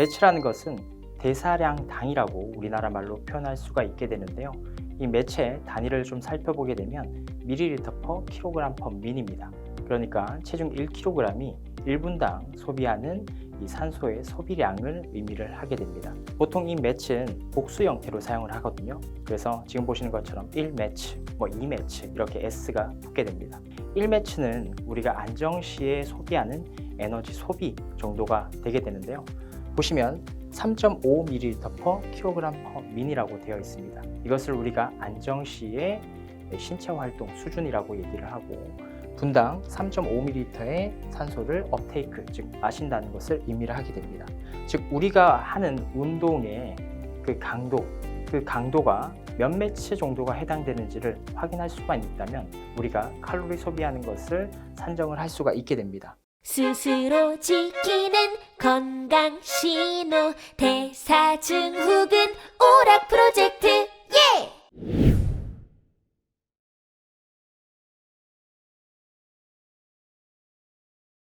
매치라는 것은 대사량 당이라고 우리나라 말로 표현할 수가 있게 되는데요. 이 매체 단위를 좀 살펴보게 되면 밀리리터 퍼 킬로그램 퍼 민입니다. 그러니까 체중 1kg이 1분당 소비하는 이 산소의 소비량을 의미를 하게 됩니다. 보통 이 매치는 복수 형태로 사용을 하거든요. 그래서 지금 보시는 것처럼 1매치, 뭐 2매치 이렇게 S가 붙게 됩니다. 1매치는 우리가 안정시에 소비하는 에너지 소비 정도가 되게 되는데요. 보시면 3.5ml per kg min이라고 되어 있습니다. 이것을 우리가 안정 시의 신체 활동 수준이라고 얘기를 하고 분당 3.5ml의 산소를 업테이크, 즉 마신다는 것을 의미를 하게 됩니다. 즉 우리가 하는 운동의 그 강도, 그 강도가 몇 매치 정도가 해당되는지를 확인할 수만 있다면 우리가 칼로리 소비하는 것을 산정을 할 수가 있게 됩니다. 스스로 지키는 건강 신호 대사증 혹은 오락 프로젝트